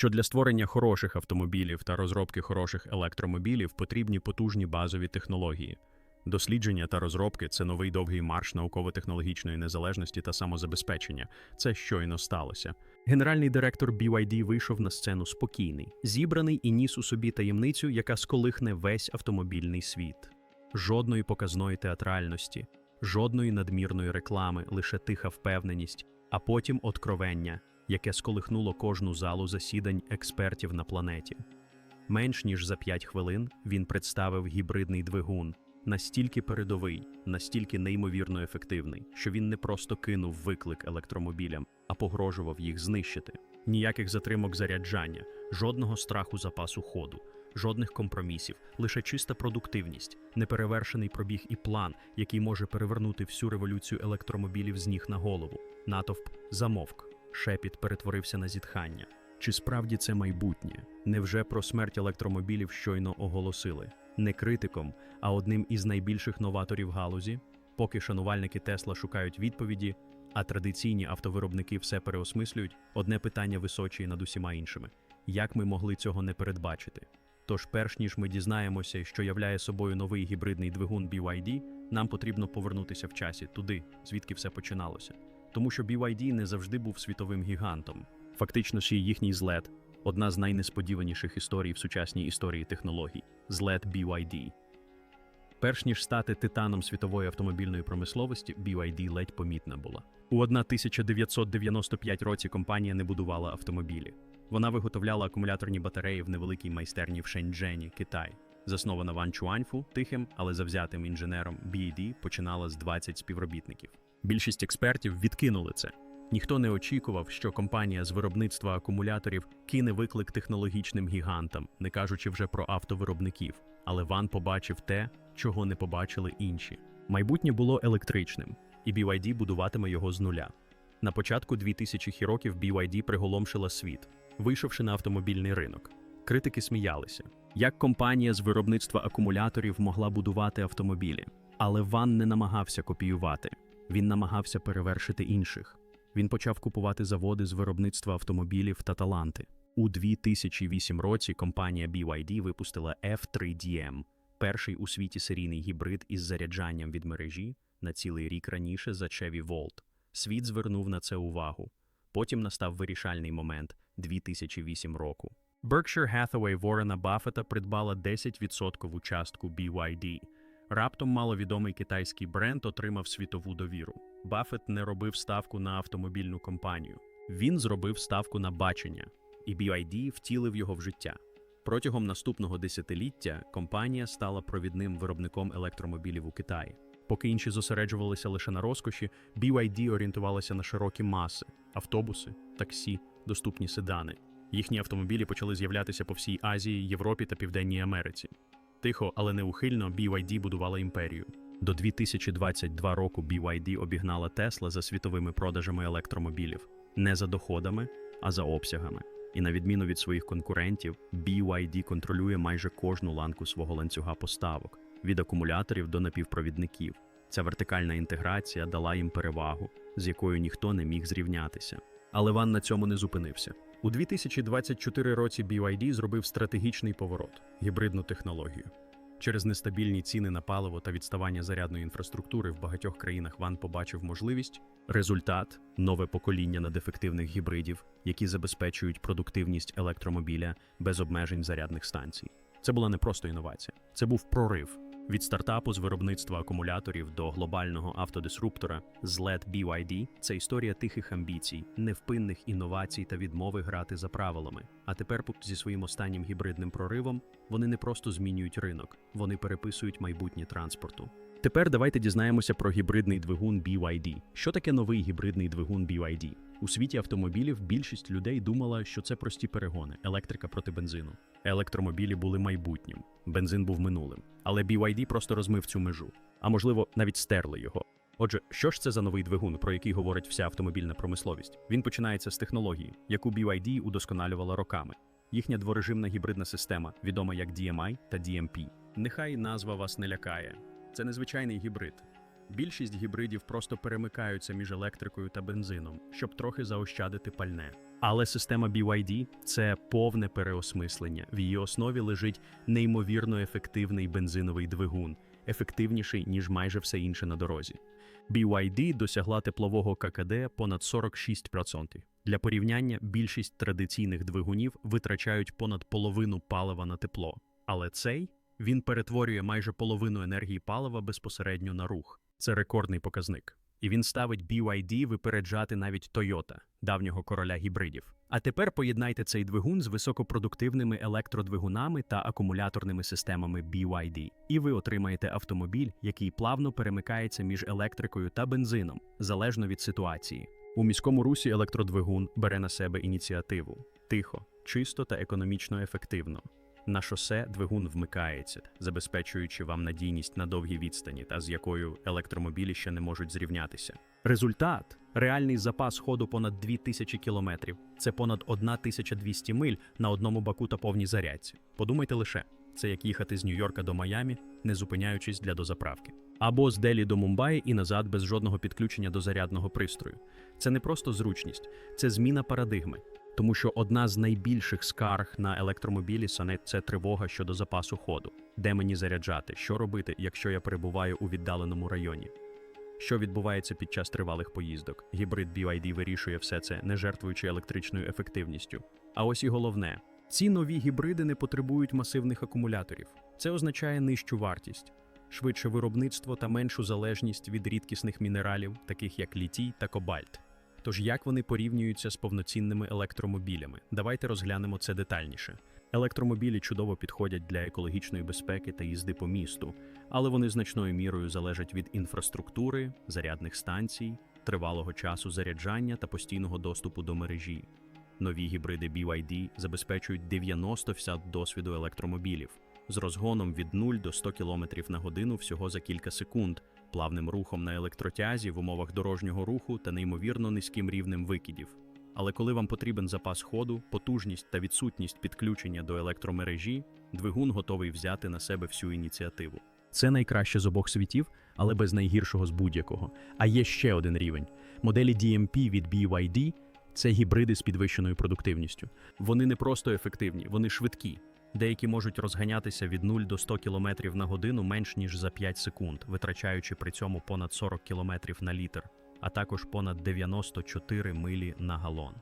що для створення хороших автомобілів та розробки хороших електромобілів потрібні потужні базові технології. Дослідження та розробки це новий довгий марш науково-технологічної незалежності та самозабезпечення. Це щойно сталося. Генеральний директор BYD вийшов на сцену спокійний, зібраний і ніс у собі таємницю, яка сколихне весь автомобільний світ. Жодної показної театральності, жодної надмірної реклами, лише тиха впевненість, а потім откровення, яке сколихнуло кожну залу засідань експертів на планеті. Менш ніж за 5 хвилин він представив гібридний двигун, настільки передовий, настільки неймовірно ефективний, що він не просто кинув виклик електромобілям, а погрожував їх знищити. Ніяких затримок заряджання, жодного страху запасу ходу, жодних компромісів, лише чиста продуктивність, неперевершений пробіг і план, який може перевернути всю революцію електромобілів з ніг на голову. Натовп замовк, шепіт перетворився на зітхання. Чи справді це майбутнє? Невже про смерть електромобілів щойно оголосили? Не критиком, а одним із найбільших новаторів галузі? Поки шанувальники Тесла шукають відповіді, а традиційні автовиробники все переосмислюють, одне питання височує над усіма іншими: як ми могли цього не передбачити? Тож, перш ніж ми дізнаємося, що являє собою новий гібридний двигун BYD, нам потрібно повернутися в часі туди, звідки все починалося. Тому що BYD не завжди був світовим гігантом. Фактично, ще їхній злет одна з найнесподіваніших історій в сучасній історії технологій злет BYD. Перш ніж стати титаном світової автомобільної промисловості, BYD ледь помітна була. У 1995 році компанія не будувала автомобілі. Вона виготовляла акумуляторні батареї в невеликій майстерні в Шеньчжені, Китай. Заснована Ван Чуаньфу, тихим, але завзятим інженером BYD починала з 20 співробітників. Більшість експертів відкинули це. Ніхто не очікував, що компанія з виробництва акумуляторів кине виклик технологічним гігантам, не кажучи вже про автовиробників. Але Ван побачив те, чого не побачили інші. Майбутнє було електричним, і BYD будуватиме його з нуля. На початку 2000 років BYD приголомшила світ, вийшовши на автомобільний ринок. Критики сміялися, як компанія з виробництва акумуляторів могла будувати автомобілі. Але Ван не намагався копіювати, він намагався перевершити інших. Він почав купувати заводи з виробництва автомобілів та таланти. У 2008 році компанія BYD випустила F3DM, перший у світі серійний гібрид із заряджанням від мережі на цілий рік раніше за Chevy Volt. Світ звернув на це увагу. Потім настав вирішальний момент 2008 року. Berkshire Hathaway Ворена Баффета придбала 10% частку BYD. Раптом маловідомий китайський бренд отримав світову довіру. Баффет не робив ставку на автомобільну компанію. Він зробив ставку на бачення, і BYD втілив його в життя. Протягом наступного десятиліття компанія стала провідним виробником електромобілів у Китаї. Поки інші зосереджувалися лише на розкоші, BYD орієнтувалася на широкі маси автобуси, таксі, доступні седани. Їхні автомобілі почали з'являтися по всій Азії, Європі та Південній Америці. Тихо, але неухильно BYD будувала імперію. До 2022 року BYD обігнала Tesla за світовими продажами електромобілів не за доходами, а за обсягами. І на відміну від своїх конкурентів, BYD контролює майже кожну ланку свого ланцюга поставок від акумуляторів до напівпровідників. Ця вертикальна інтеграція дала їм перевагу, з якою ніхто не міг зрівнятися. Але Ван на цьому не зупинився. У 2024 році BYD зробив стратегічний поворот гібридну технологію. Через нестабільні ціни на паливо та відставання зарядної інфраструктури в багатьох країнах Ван побачив можливість результат нове покоління надефективних гібридів, які забезпечують продуктивність електромобіля без обмежень зарядних станцій. Це була не просто інновація, це був прорив від стартапу з виробництва акумуляторів до глобального автодисруптора злет BYD – це історія тихих амбіцій, невпинних інновацій та відмови грати за правилами. А тепер зі своїм останнім гібридним проривом вони не просто змінюють ринок, вони переписують майбутнє транспорту. Тепер давайте дізнаємося про гібридний двигун BYD. Що таке новий гібридний двигун BYD? У світі автомобілів більшість людей думала, що це прості перегони, електрика проти бензину. Електромобілі були майбутнім, бензин був минулим. Але BYD просто розмив цю межу, а можливо, навіть стерли його. Отже, що ж це за новий двигун, про який говорить вся автомобільна промисловість? Він починається з технології, яку BYD удосконалювала роками. Їхня дворежимна гібридна система, відома як DMI та DMP. Нехай назва вас не лякає. Це незвичайний гібрид. Більшість гібридів просто перемикаються між електрикою та бензином, щоб трохи заощадити пальне. Але система BYD – це повне переосмислення. В її основі лежить неймовірно ефективний бензиновий двигун, ефективніший, ніж майже все інше на дорозі. BYD досягла теплового ККД понад 46%. Для порівняння, більшість традиційних двигунів витрачають понад половину палива на тепло. Але цей він перетворює майже половину енергії палива безпосередньо на рух. Це рекордний показник. І він ставить BYD випереджати навіть Toyota, давнього короля гібридів. А тепер поєднайте цей двигун з високопродуктивними електродвигунами та акумуляторними системами BYD, і ви отримаєте автомобіль, який плавно перемикається між електрикою та бензином, залежно від ситуації. У міському русі електродвигун бере на себе ініціативу тихо, чисто та економічно ефективно. На шосе двигун вмикається, забезпечуючи вам надійність на довгій відстані, та з якою електромобілі ще не можуть зрівнятися. Результат реальний запас ходу понад 2000 кілометрів. Це понад 1200 миль на одному баку та повній зарядці. Подумайте лише, це як їхати з Нью-Йорка до Майамі, не зупиняючись для дозаправки. Або з Делі до Мумбаї і назад без жодного підключення до зарядного пристрою. Це не просто зручність, це зміна парадигми. Тому що одна з найбільших скарг на електромобілі саме це тривога щодо запасу ходу, де мені заряджати, що робити, якщо я перебуваю у віддаленому районі. Що відбувається під час тривалих поїздок? Гібрид BYD вирішує все це, не жертвуючи електричною ефективністю. А ось і головне: ці нові гібриди не потребують масивних акумуляторів. Це означає нижчу вартість, швидше виробництво та меншу залежність від рідкісних мінералів, таких як літій та кобальт. Тож як вони порівнюються з повноцінними електромобілями? Давайте розглянемо це детальніше. Електромобілі чудово підходять для екологічної безпеки та їзди по місту, але вони значною мірою залежать від інфраструктури, зарядних станцій, тривалого часу заряджання та постійного доступу до мережі. Нові гібриди BYD забезпечують 90% досвіду електромобілів з розгоном від 0 до 100 км на годину всього за кілька секунд, плавним рухом на електротязі в умовах дорожнього руху та неймовірно низьким рівнем викидів. Але коли вам потрібен запас ходу, потужність та відсутність підключення до електромережі, двигун готовий взяти на себе всю ініціативу. Це найкраще з обох світів, але без найгіршого з будь-якого. А є ще один рівень. Моделі DMP від BYD – це гібриди з підвищеною продуктивністю. Вони не просто ефективні, вони швидкі. Деякі можуть розганятися від 0 до 100 км на годину менш ніж за 5 секунд, витрачаючи при цьому понад 40 км на літр, а також понад 94 милі на галон.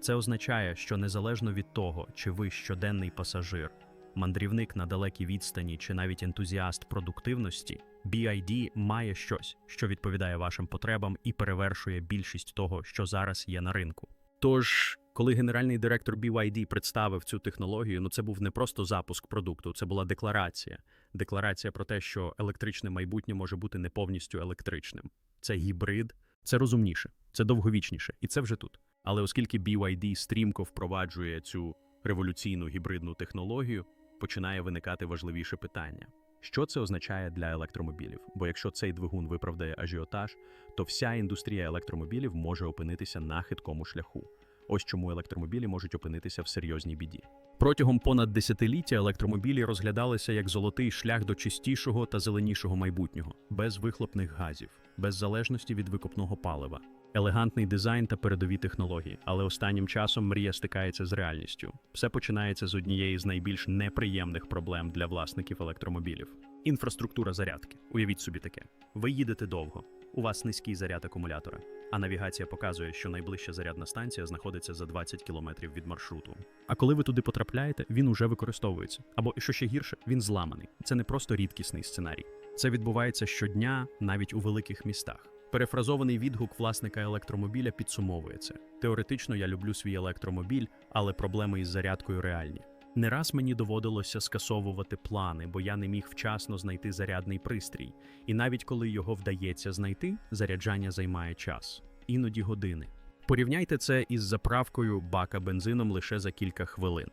Це означає, що незалежно від того, чи ви щоденний пасажир, мандрівник на далекій відстані чи навіть ентузіаст продуктивності, BID має щось, що відповідає вашим потребам і перевершує більшість того, що зараз є на ринку. Тож, коли генеральний директор BYD представив цю технологію, ну це був не просто запуск продукту, це була декларація. Декларація про те, що електричне майбутнє може бути не повністю електричним. Це гібрид, це розумніше, це довговічніше, і це вже тут. Але оскільки BYD стрімко впроваджує цю революційну гібридну технологію, починає виникати важливіше питання. Що це означає для електромобілів? Бо якщо цей двигун виправдає ажіотаж, то вся індустрія електромобілів може опинитися на хиткому шляху. Ось чому електромобілі можуть опинитися в серйозній біді. Протягом понад десятиліття електромобілі розглядалися як золотий шлях до чистішого та зеленішого майбутнього, без вихлопних газів, без залежності від викопного палива, елегантний дизайн та передові технології. Але останнім часом мрія стикається з реальністю. Все починається з однієї з найбільш неприємних проблем для власників електромобілів. Інфраструктура зарядки. Уявіть собі таке: ви їдете довго, у вас низький заряд акумулятора, а навігація показує, що найближча зарядна станція знаходиться за 20 кілометрів від маршруту. А коли ви туди потрапляєте, він уже використовується. Або що ще гірше, він зламаний. Це не просто рідкісний сценарій. Це відбувається щодня, навіть у великих містах. Перефразований відгук власника електромобіля підсумовує це. Теоретично я люблю свій електромобіль, але проблеми із зарядкою реальні. Не раз мені доводилося скасовувати плани, бо я не міг вчасно знайти зарядний пристрій. І навіть коли його вдається знайти, заряджання займає час, іноді години. Порівняйте це із заправкою бака бензином лише за кілька хвилин.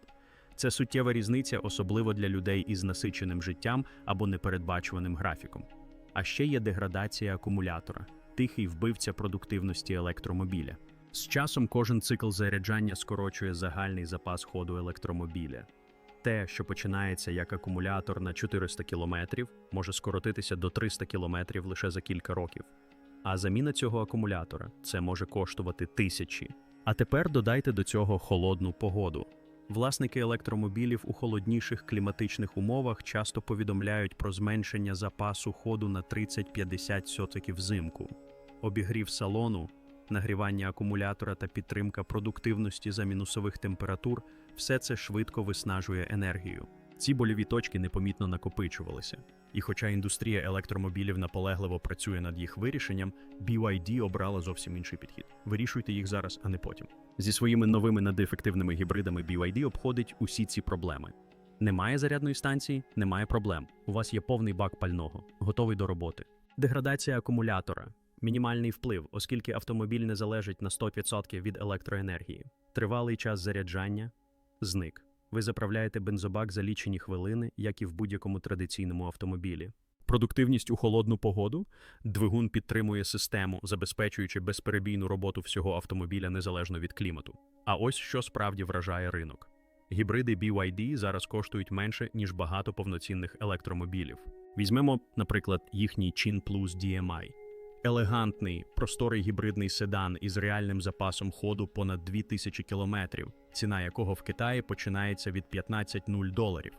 Це суттєва різниця, особливо для людей із насиченим життям або непередбачуваним графіком. А ще є деградація акумулятора, тихий вбивця продуктивності електромобіля. З часом кожен цикл заряджання скорочує загальний запас ходу електромобіля. Те, що починається як акумулятор на 400 км, може скоротитися до 300 км лише за кілька років. А заміна цього акумулятора це може коштувати тисячі, А тепер додайте до цього холодну погоду. Власники електромобілів у холодніших кліматичних умовах часто повідомляють про зменшення запасу ходу на 30-50 сотиків взимку. Обігрів салону, нагрівання акумулятора та підтримка продуктивності за мінусових температур все це швидко виснажує енергію. Ці больові точки непомітно накопичувалися. І хоча індустрія електромобілів наполегливо працює над їх вирішенням, BYD обрала зовсім інший підхід. Вирішуйте їх зараз, а не потім. Зі своїми новими надефективними гібридами BYD обходить усі ці проблеми. Немає зарядної станції, немає проблем. У вас є повний бак пального, готовий до роботи. Деградація акумулятора, мінімальний вплив, оскільки автомобіль не залежить на 100% від електроенергії. Тривалий час заряджання зник. Ви заправляєте бензобак за лічені хвилини, як і в будь-якому традиційному автомобілі. Продуктивність у холодну погоду двигун підтримує систему, забезпечуючи безперебійну роботу всього автомобіля незалежно від клімату. А ось що справді вражає ринок. Гібриди BYD зараз коштують менше, ніж багато повноцінних електромобілів. Візьмемо, наприклад, їхній Chin Plus DMI. Елегантний, просторий гібридний седан із реальним запасом ходу понад 2000 кілометрів, ціна якого в Китаї починається від 15-0 доларів.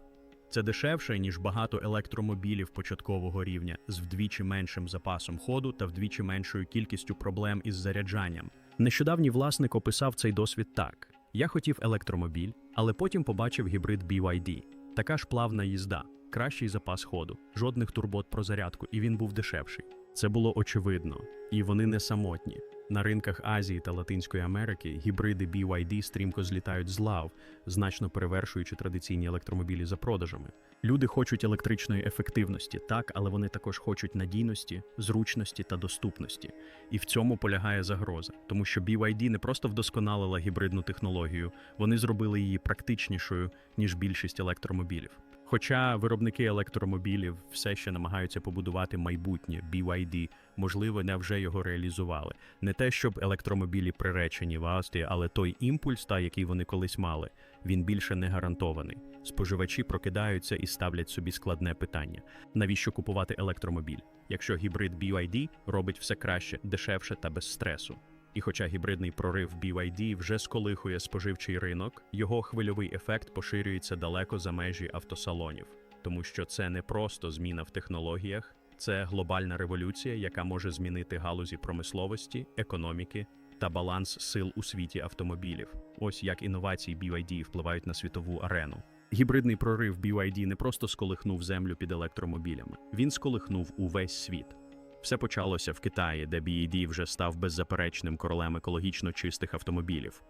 Це дешевше, ніж багато електромобілів початкового рівня з вдвічі меншим запасом ходу та вдвічі меншою кількістю проблем із заряджанням. Нещодавній власник описав цей досвід так: я хотів електромобіль, але потім побачив гібрид BYD. Така ж плавна їзда, кращий запас ходу, жодних турбот про зарядку, і він був дешевший. Це було очевидно, і вони не самотні. На ринках Азії та Латинської Америки гібриди BYD стрімко злітають з лав, значно перевершуючи традиційні електромобілі за продажами. Люди хочуть електричної ефективності, так, але вони також хочуть надійності, зручності та доступності. І в цьому полягає загроза, тому що BYD не просто вдосконалила гібридну технологію, вони зробили її практичнішою ніж більшість електромобілів. Хоча виробники електромобілів все ще намагаються побудувати майбутнє BYD, можливо, не вже його реалізували. Не те, щоб електромобілі приречені в Австрії, але той імпульс, та який вони колись мали, він більше не гарантований. Споживачі прокидаються і ставлять собі складне питання: навіщо купувати електромобіль, якщо гібрид BYD робить все краще, дешевше та без стресу. І хоча гібридний прорив BYD вже сколихує споживчий ринок, його хвильовий ефект поширюється далеко за межі автосалонів, тому що це не просто зміна в технологіях, це глобальна революція, яка може змінити галузі промисловості, економіки та баланс сил у світі автомобілів. Ось як інновації BYD впливають на світову арену. Гібридний прорив BYD не просто сколихнув землю під електромобілями, він сколихнув увесь світ. Все почалося в Китаї, де BYD вже став беззаперечним королем екологічно чистих автомобілів.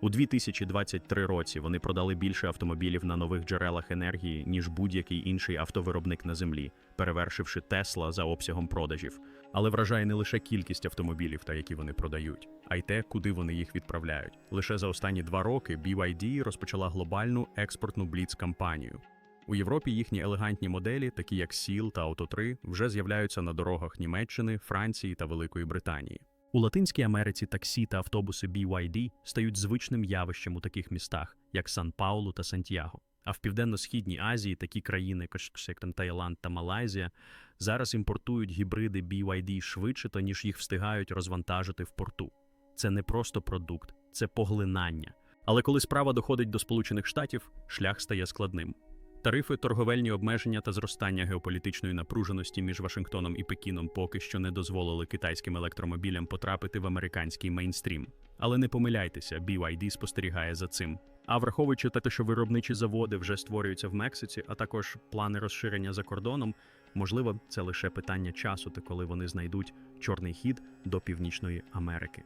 У 2023 році вони продали більше автомобілів на нових джерелах енергії, ніж будь-який інший автовиробник на землі, перевершивши Тесла за обсягом продажів. Але вражає не лише кількість автомобілів, та які вони продають, а й те, куди вони їх відправляють. Лише за останні два роки BYD розпочала глобальну експортну бліц-кампанію. У Європі їхні елегантні моделі, такі як Сіл та Auto 3, вже з'являються на дорогах Німеччини, Франції та Великої Британії. У Латинській Америці таксі та автобуси BYD стають звичним явищем у таких містах, як Сан-Паулу та Сантьяго. А в Південно-Східній Азії такі країни, як там Таїланд та Малайзія, зараз імпортують гібриди BYD швидше, то ніж їх встигають розвантажити в порту. Це не просто продукт, це поглинання. Але коли справа доходить до Сполучених Штатів, шлях стає складним. Тарифи, торговельні обмеження та зростання геополітичної напруженості між Вашингтоном і Пекіном поки що не дозволили китайським електромобілям потрапити в американський мейнстрім. Але не помиляйтеся, BYD спостерігає за цим. А враховуючи те, що виробничі заводи вже створюються в Мексиці, а також плани розширення за кордоном, можливо, це лише питання часу, та коли вони знайдуть чорний хід до Північної Америки.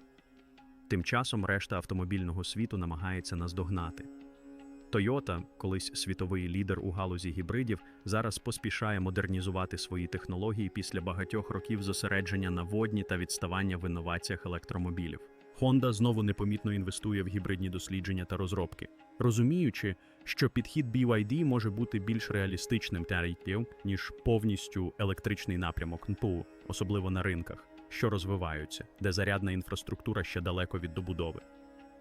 Тим часом решта автомобільного світу намагається наздогнати. Toyota, колись світовий лідер у галузі гібридів, зараз поспішає модернізувати свої технології після багатьох років зосередження на водні та відставання в інноваціях електромобілів. Honda знову непомітно інвестує в гібридні дослідження та розробки, розуміючи, що підхід BYD може бути більш реалістичним тарифів, ніж повністю електричний напрямок НПУ, особливо на ринках, що розвиваються, де зарядна інфраструктура ще далеко від добудови.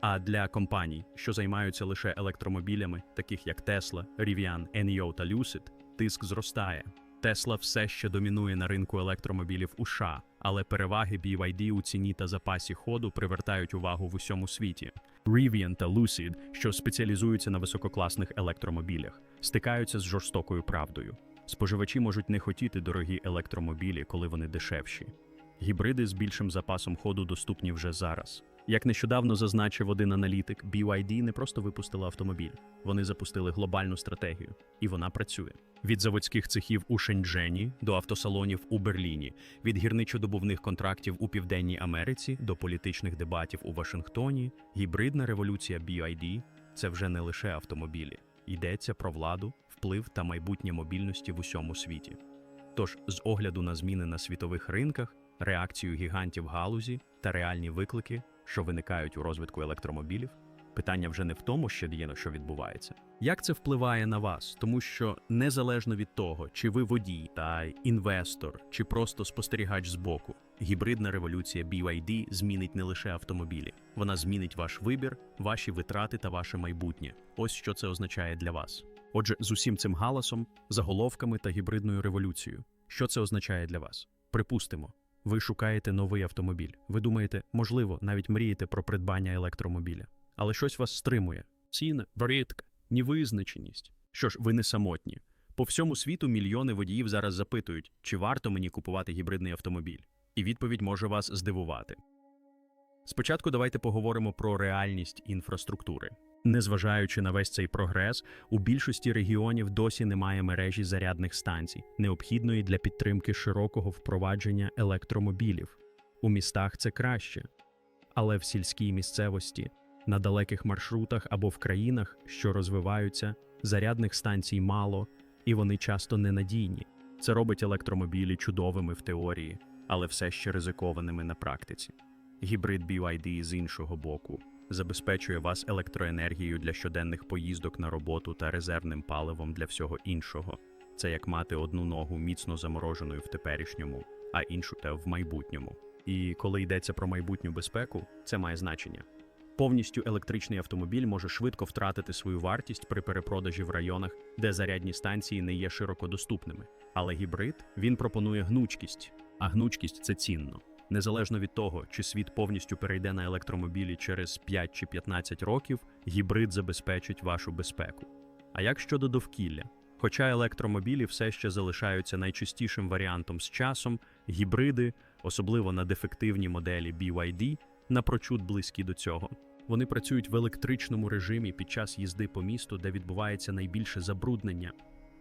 А для компаній, що займаються лише електромобілями, таких як Tesla, Rivian, NIO та Lucid, тиск зростає. Tesla все ще домінує на ринку електромобілів у США, але переваги BYD у ціні та запасі ходу привертають увагу в усьому світі. Rivian та Lucid, що спеціалізуються на висококласних електромобілях, стикаються з жорстокою правдою. Споживачі можуть не хотіти дорогі електромобілі, коли вони дешевші. Гібриди з більшим запасом ходу доступні вже зараз. Як нещодавно зазначив один аналітик, BYD не просто випустила автомобіль, вони запустили глобальну стратегію, і вона працює. Від заводських цехів у Шенджені до автосалонів у Берліні, від гірничодобувних контрактів у Південній Америці до політичних дебатів у Вашингтоні, гібридна революція BYD – це вже не лише автомобілі, йдеться про владу, вплив та майбутнє мобільності в усьому світі. Тож, з огляду на зміни на світових ринках, реакцію гігантів галузі та реальні виклики, що виникають у розвитку електромобілів, питання вже не в тому, що діє, що відбувається. Як це впливає на вас? Тому що незалежно від того, чи ви водій та інвестор, чи просто спостерігач збоку, гібридна революція BYD змінить не лише автомобілі, вона змінить ваш вибір, ваші витрати та ваше майбутнє. Ось що це означає для вас. Отже, з усім цим галасом, заголовками та гібридною революцією, що це означає для вас? Припустимо, ви шукаєте новий автомобіль. Ви думаєте, можливо, навіть мрієте про придбання електромобіля, але щось вас стримує: ціна, варітка, невизначеність. Що ж, ви не самотні. По всьому світу мільйони водіїв зараз запитують, чи варто мені купувати гібридний автомобіль, і відповідь може вас здивувати. Спочатку давайте поговоримо про реальність інфраструктури. Незважаючи на весь цей прогрес, у більшості регіонів досі немає мережі зарядних станцій, необхідної для підтримки широкого впровадження електромобілів. У містах це краще, але в сільській місцевості, на далеких маршрутах або в країнах, що розвиваються, зарядних станцій мало, і вони часто ненадійні. Це робить електромобілі чудовими в теорії, але все ще ризикованими на практиці. Гібрид BYD з іншого боку забезпечує вас електроенергією для щоденних поїздок на роботу та резервним паливом для всього іншого. Це як мати одну ногу міцно замороженою в теперішньому, а іншу та в майбутньому. І коли йдеться про майбутню безпеку, це має значення. Повністю електричний автомобіль може швидко втратити свою вартість при перепродажі в районах, де зарядні станції не є широко доступними. Але гібрид він пропонує гнучкість, а гнучкість це цінно. Незалежно від того, чи світ повністю перейде на електромобілі через 5 чи 15 років, гібрид забезпечить вашу безпеку. А як щодо довкілля? Хоча електромобілі все ще залишаються найчастішим варіантом з часом, гібриди, особливо на дефективні моделі BYD, напрочуд близькі до цього. Вони працюють в електричному режимі під час їзди по місту, де відбувається найбільше забруднення.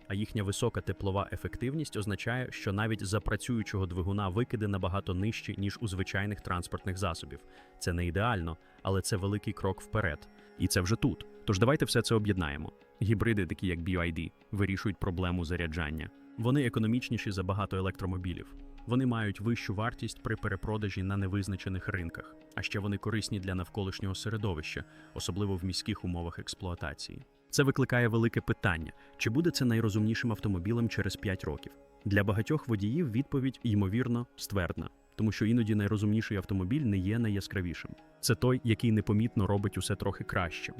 А їхня висока теплова ефективність означає, що навіть за працюючого двигуна викиди набагато нижчі, ніж у звичайних транспортних засобів. Це не ідеально, але це великий крок вперед. І це вже тут. Тож давайте все це об'єднаємо. Гібриди, такі як BYD, вирішують проблему заряджання. Вони економічніші за багато електромобілів. Вони мають вищу вартість при перепродажі на невизначених ринках, а ще вони корисні для навколишнього середовища, особливо в міських умовах експлуатації. Це викликає велике питання: чи буде це найрозумнішим автомобілем через 5 років? Для багатьох водіїв відповідь, ймовірно, ствердна, тому що іноді найрозумніший автомобіль не є найяскравішим. Це той, який непомітно робить усе трохи кращим.